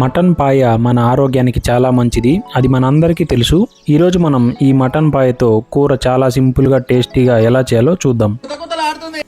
Mutton పాయ మన ఆరోగ్యానికి చాలా మంచిది. అది మనందరికీ తెలుసు. ఈరోజు మనం ఈ మటన్ పాయతో కూర చాలా సింపుల్గా టేస్టీగా ఎలా చేయాలో చూద్దాం.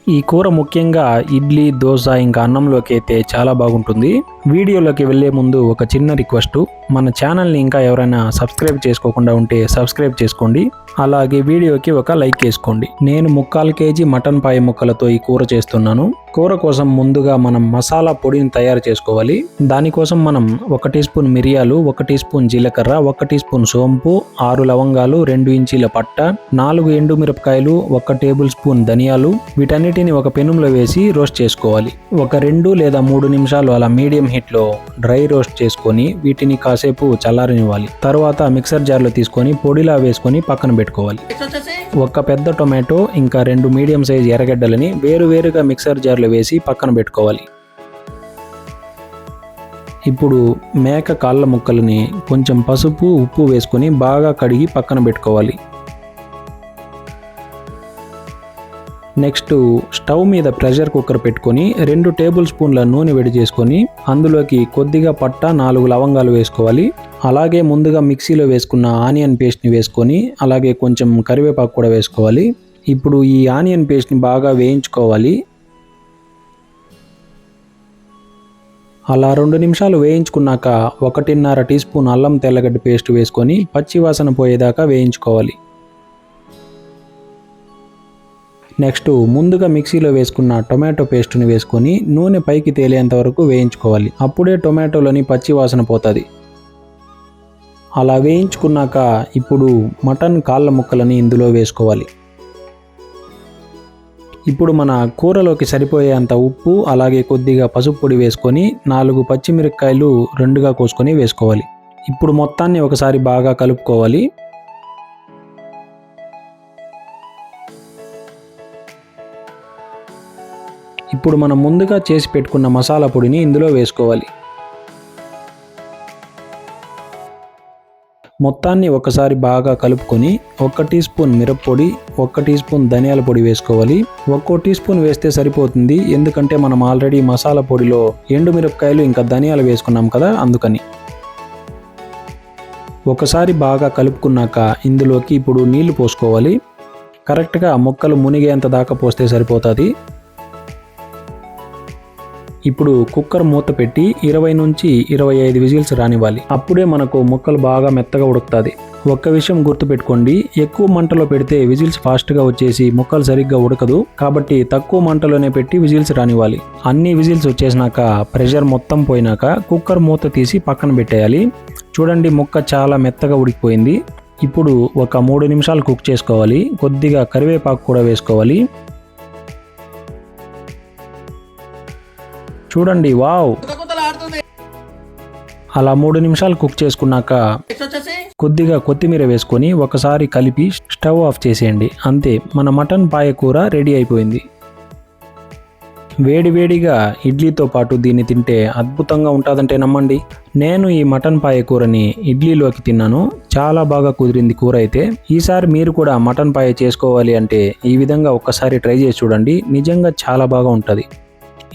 ఈ కూర ముఖ్యంగా ఇడ్లీ దోశ ఇంకా అన్నంలోకి అయితే చాలా బాగుంటుంది. వీడియోలోకి వెళ్ళే ముందు ఒక చిన్న రిక్వెస్ట్. మన ఛానల్ని ఇంకా ఎవరైనా సబ్స్క్రైబ్ చేసుకోకుండా ఉంటే సబ్స్క్రైబ్ చేసుకోండి. అలాగే వీడియోకి ఒక లైక్ వేసుకోండి. నేను ముక్కాలు కేజీ మటన్ పాయ ముక్కలతో ఈ కూర చేస్తున్నాను. కూర కోసం ముందుగా మనం మసాలా పొడిని తయారు చేసుకోవాలి. దానికోసం మనం ఒక టీ స్పూన్ మిరియాలు ఒక టీ స్పూన్ జీలకర్ర ఒక టీ స్పూన్ సోంపు ఆరు లవంగాలు రెండు ఇంచీల పట్ట నాలుగు ఎండు మిరపకాయలు ఒక టేబుల్ స్పూన్ ధనియాలు వీటన్నిటిని ఒక పెనుంలో వేసి రోస్ట్ చేసుకోవాలి. ఒక రెండు లేదా మూడు నిమిషాలు అలా మీడియం హీట్లో డ్రై రోస్ట్ చేసుకొని వీటిని కాసేపు చల్లారనివ్వాలి. తర్వాత మిక్సర్ జార్లో తీసుకొని పొడిలా వేసుకొని పక్కన పెట్టుకోవాలి. ఒక పెద్ద టొమాటో ఇంకా రెండు మీడియం సైజ్ ఎర్రగడ్డలని వేరువేరుగా మిక్సర్ జార్లో వేసి పక్కన పెట్టుకోవాలి. ఇప్పుడు మేక కాళ్ళ ముక్కలని కొంచెం పసుపు ఉప్పు వేసుకొని బాగా కడిగి పక్కన పెట్టుకోవాలి. నెక్స్ట్ స్టవ్ మీద ప్రెషర్ కుక్కర్ పెట్టుకొని రెండు టేబుల్ స్పూన్ల నూనె వేడి చేసుకొని అందులోకి కొద్దిగా పట్ట నాలుగు లవంగాలు వేసుకోవాలి. అలాగే ముందుగా మిక్సీలో వేసుకున్న ఆనియన్ పేస్ట్ని వేసుకొని అలాగే కొంచెం కరివేపాకు కూడా వేసుకోవాలి. ఇప్పుడు ఈ ఆనియన్ పేస్ట్ని బాగా వేయించుకోవాలి. అలా రెండు నిమిషాలు వేయించుకున్నాక ఒకటిన్నర టీ స్పూన్ అల్లం తెల్లగడ్డ పేస్ట్ వేసుకొని పచ్చివాసన పోయేదాకా వేయించుకోవాలి. నెక్స్ట్ ముందుగా మిక్సీలో వేసుకున్న టొమాటో పేస్ట్ని వేసుకొని నూనె పైకి తేలేంత వరకు వేయించుకోవాలి. అప్పుడే టొమాటోలోని పచ్చి వాసన పోతుంది. అలా వేయించుకున్నాక ఇప్పుడు మటన్ కాళ్ళ ముక్కలని ఇందులో వేసుకోవాలి. ఇప్పుడు మన కూరలోకి సరిపోయేంత ఉప్పు అలాగే కొద్దిగా పసుపు పొడి వేసుకొని నాలుగు పచ్చిమిరపకాయలు రెండుగా కోసుకొని వేసుకోవాలి. ఇప్పుడు మొత్తాన్ని ఒకసారి బాగా కలుపుకోవాలి. ఇప్పుడు మనం ముందుగా చేసి పెట్టుకున్న మసాలా పొడిని ఇందులో వేసుకోవాలి. మొత్తాన్ని ఒకసారి బాగా కలుపుకొని ఒక టీ స్పూన్ మిరప్పొడి ఒక టీ స్పూన్ ధనియాల పొడి వేసుకోవాలి. ఒక్కో టీ స్పూన్ వేస్తే సరిపోతుంది ఎందుకంటే మనం ఆల్రెడీ మసాలా పొడిలో ఎండు మిరపకాయలు ఇంకా ధనియాలు వేసుకున్నాం కదా అందుకని. ఒకసారి బాగా కలుపుకున్నాక ఇందులోకి ఇప్పుడు నీళ్ళు పోసుకోవాలి. కరెక్ట్గా మొక్కలు మునిగేంత దాకా పోస్తే సరిపోతుంది. ఇప్పుడు కుక్కర్ మూత పెట్టి ఇరవై నుంచి ఇరవై ఐదు విజిల్స్ రానివ్వాలి. అప్పుడే మనకు ముక్కలు బాగా మెత్తగా ఉడుకుతుంది. ఒక్క విషయం గుర్తుపెట్టుకోండి ఎక్కువ మంటలో పెడితే విజిల్స్ ఫాస్ట్గా వచ్చేసి ముక్కలు సరిగ్గా ఉడకదు. కాబట్టి తక్కువ మంటలోనే పెట్టి విజిల్స్ రానివ్వాలి. అన్ని విజిల్స్ వచ్చేసినాక ప్రెషర్ మొత్తం పోయినాక కుక్కర్ మూత తీసి పక్కన పెట్టేయాలి. చూడండి ముక్క చాలా మెత్తగా ఉడికిపోయింది. ఇప్పుడు ఒక మూడు నిమిషాలు కుక్ చేసుకోవాలి. కొద్దిగా కరివేపాకు కూడా వేసుకోవాలి. చూడండి వావ్. అలా మూడు నిమిషాలు కుక్ చేసుకున్నాక కొద్దిగా కొత్తిమీర వేసుకొని ఒకసారి కలిపి స్టవ్ ఆఫ్ చేసేయండి. అంతే మన మటన్ పాయ కూర రెడీ అయిపోయింది. వేడివేడిగా ఇడ్లీతో పాటు దీన్ని తింటే అద్భుతంగా ఉంటుందంటే నమ్మండి. నేను ఈ మటన్ పాయ కూరని ఇడ్లీలోకి తిన్నాను. చాలా బాగా కుదిరింది కూర అయితే. ఈసారి మీరు కూడా మటన్ పాయ చేసుకోవాలి అంటే ఈ విధంగా ఒక్కసారి ట్రై చేసి చూడండి. నిజంగా చాలా బాగా ఉంటుంది.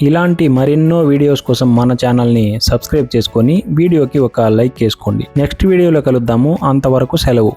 ఇలాంటి మరెన్నో వీడియోస్ కోసం మన ఛానల్ని సబ్స్క్రైబ్ చేసుకొని వీడియోకి ఒక లైక్ చేసుకోండి. నెక్స్ట్ వీడియోలో కలుద్దాము. అంతవరకు సెలవు.